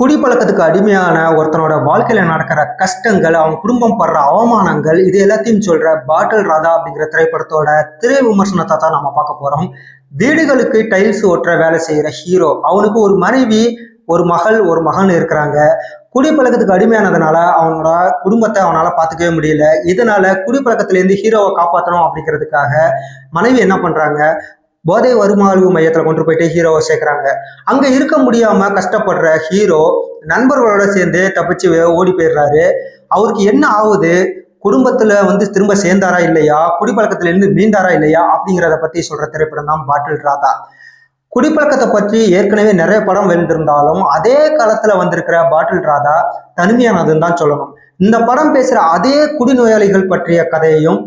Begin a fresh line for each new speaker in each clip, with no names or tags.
குடிப்பழக்கத்துக்கு அடிமையான ஒருத்தனோட வாழ்க்கையில நடக்கிற கஷ்டங்கள் அவன் குடும்பம் படுற அவமானங்கள் இது எல்லாத்தையும் சொல்ற பாட்டில் ராதா அப்படிங்கிற திரைப்படத்தோட திரை விமர்சனத்தை தான் நம்ம பார்க்க போறோம். வீடுகளுக்கு டைல்ஸ் ஓட்டுற வேலை செய்யற ஹீரோ அவனுக்கு ஒரு மனைவி ஒரு மகள் ஒரு மகன் இருக்கிறாங்க. குடிப்பழக்கத்துக்கு அடிமையானதுனால அவனோட குடும்பத்தை அவனால பார்த்துக்கவே முடியல. இதனால குடிப்பழக்கத்திலேருந்து ஹீரோவை காப்பாற்றணும் அப்படிங்கிறதுக்காக மனைவி என்ன பண்றாங்க? போதை வருமாழ்வு மையத்தில் கொண்டு போயிட்டு ஹீரோவை சேர்க்குறாங்க. அங்கே இருக்க முடியாமல் கஷ்டப்படுற ஹீரோ நண்பர்களோட சேர்ந்து தப்பிச்சு ஓடி போயிடுறாரு. அவருக்கு என்ன ஆகுது? குடும்பத்தில் வந்து திரும்ப சேர்ந்தாரா இல்லையா? குடிப்பழக்கத்திலேருந்து மீந்தாரா மீண்டாரா இல்லையா? அப்படிங்கிறத பற்றி சொல்கிற திரைப்படம் தான் பாட்டில் ராதா. குடிப்பழக்கத்தை பற்றி ஏற்கனவே நிறைய படம் வென்றிருந்தாலும் அதே காலத்தில் வந்திருக்கிற பாட்டில் ராதா தனிமையானதுன்னு தான் சொல்லணும். இந்த படம் பேசுகிற அதே குடிநோயாளிகள் பற்றிய கதையையும்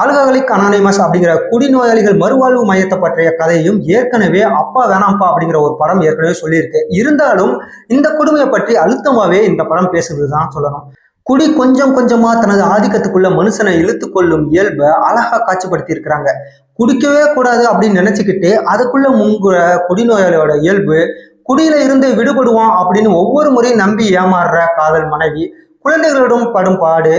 ஆல்கஹாலிக் அனானிமஸ் அப்படிங்கிற குடிநோயாளிகள் மறுவாழ்வு மையத்தை பற்றிய கதையும் ஏற்கனவே அப்பா வேணாம்ப்பா அப்படிங்கிற ஒரு படம் ஏற்கனவே சொல்லியிருக்கு. இருந்தாலும் இந்த கொடுமையை பற்றி அழுத்தமாகவே இந்த படம் பேசுகிறது தான் சொல்லணும். குடி கொஞ்சம் கொஞ்சமா தனது ஆதிக்கத்துக்குள்ள மனுஷனை இழுத்து கொள்ளும் இயல்பை அழகா காட்சிப்படுத்தி இருக்கிறாங்க. குடிக்கவே கூடாது அப்படின்னு நினைச்சுக்கிட்டு அதுக்குள்ள முங்குற குடிநோயாளியோட இயல்பு குடியில இருந்து விடுபடுவான் அப்படின்னு ஒவ்வொரு முறையும் நம்பி ஏமாறுற காதல் மனைவி குழந்தைகளிடம் படும் பாடு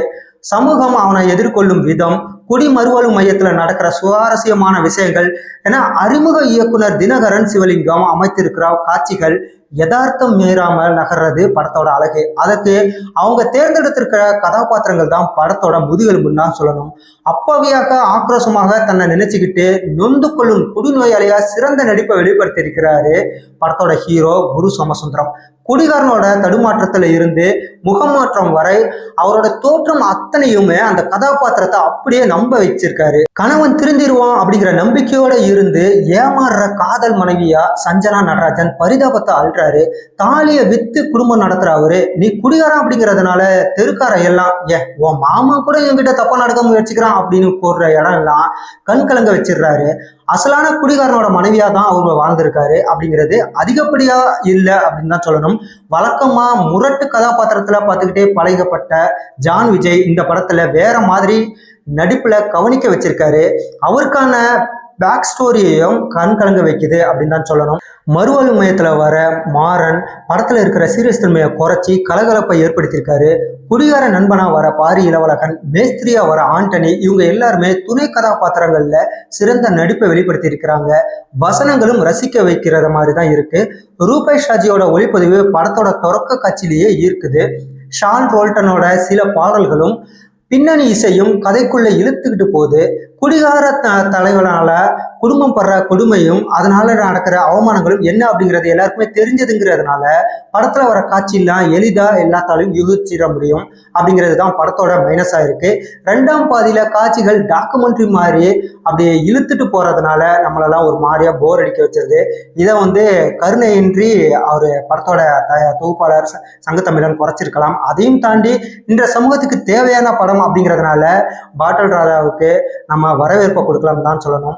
சமூகம் அவனை எதிர்கொள்ளும் விதம் குடிமறுவலு மையத்தில் நடக்கிற சுவாரஸ்யமான விஷயங்கள் என அறிமுக இயக்குனர் தினகரன் சிவலிங்கம் அமைத்திருக்கிற காட்சிகள் யதார்த்தம் மீறாமல் நகர்றது படத்தோட அழகு. அதற்கு அவங்க தேர்ந்தெடுத்திருக்கிற கதாபாத்திரங்கள் தான் படத்தோட முதுகெலும்புன்னு தான் சொல்லணும். அப்பாவியாக ஆக்ரோஷமாக தன்னை நினைச்சுக்கிட்டு நொந்து கொள்ளும் குடிநோயாளியா சிறந்த நடிப்பை வெளிப்படுத்தியிருக்கிறாரு படத்தோட ஹீரோ குரு சோமசுந்தரம். குடிகாரனோட தடுமாற்றத்துல இருந்து முகமாற்றம் வரை அவரோட தோற்றம் அத்தனையுமே அந்த கதாபாத்திரத்தை அப்படியே நம்ப வச்சிருக்காரு. கணவன் திருந்திருவான் அப்படிங்கிற நம்பிக்கையோட இருந்து ஏமாறுற காதல் மனைவியா சஞ்சனா நடராஜன் பரிதாபத்தை அழுறாரு தாலியை வித்து குடும்பம் நடத்துற அவரு நீ குடிகாரன் அப்படிங்கிறதுனால தெருக்கார எல்லாம் ஏ உன் மாமா கூட என்கிட்ட தப்பா நடக்க முயற்சிக்கிறான் அப்படின்னு கூறுற இடம் எல்லாம் கண் கலங்க வச்சிடுறாரு. அசலான குடிகாரனோட மனைவியா தான் அவர் வாழ்ந்திருக்காரு அப்படிங்கிறது அதிகப்படியா இல்லை அப்படின்னு தான் சொல்லணும். வழக்கமா முரட்டு கதாபாத்திரத்துல பார்த்துக்கிட்டே பழகப்பட்ட ஜான் விஜய் இந்த படத்துல வேற மாதிரி நடிப்புல கவனிக்க வச்சிருக்காரு. அவருக்கான பேக் ஸ்டோரியையும் கண் கலங்க வைக்குது அப்படின்னு தான் சொல்லணும். மறுவாழ்வு மையத்தில் வர மாறன் படத்தில் இருக்கிற சீரியஸ் தன்மையை குறைச்சி கலகலப்பை ஏற்படுத்தியிருக்காரு. குடிகார நண்பனாக வர பாரி இளவழகன் மேஸ்திரியா வர ஆண்டனி இவங்க எல்லாருமே துணை கதாபாத்திரங்களில் சிறந்த நடிப்பை வெளிப்படுத்தி இருக்கிறாங்க வசனங்களும் ரசிக்க வைக்கிறத மாதிரி தான் இருக்கு. ரூபாய் ஷாஜியோட ஒளிப்பதிவு படத்தோட தொடக்க காட்சியிலேயே ஈர்க்குது. ஷான் ரோல்டனோட சில பாடல்களும் பின்னணி இசையும் கதைக்குள்ள இழுத்துக்கிட்டு போகுது. குடிகார த தலைவனால குடும்பம் படுற கொடுமையும் அதனால நடக்கிற அவமானங்களும் என்ன அப்படிங்கிறது எல்லாருக்குமே தெரிஞ்சதுங்கிறதுனால படத்துல வர காட்சியெல்லாம் எளிதா எல்லாத்தாலையும் யூகிச்சிட முடியும் அப்படிங்கிறது தான் படத்தோட மைனஸா இருக்கு. ரெண்டாம் பாதியில காட்சிகள் டாக்குமெண்ட்ரி மாதிரி அப்படியே இழுத்துட்டு போறதுனால நம்மளெல்லாம் ஒரு மாதிரியா போர் அடிக்க வச்சிருது. இதை வந்து கருணையின்றி அவர் படத்தோட த தொகுப்பாளர் ச- சங்கத்தமிழன் குறைச்சிருக்கலாம். அதையும் தாண்டி இந்த சமூகத்துக்கு தேவையான படம் அப்படிங்கிறதுனால பாட்டல் ராதாவுக்கு நம்ம வரவேற்பை கொடுக்கலாம் தான் சொல்லணும்.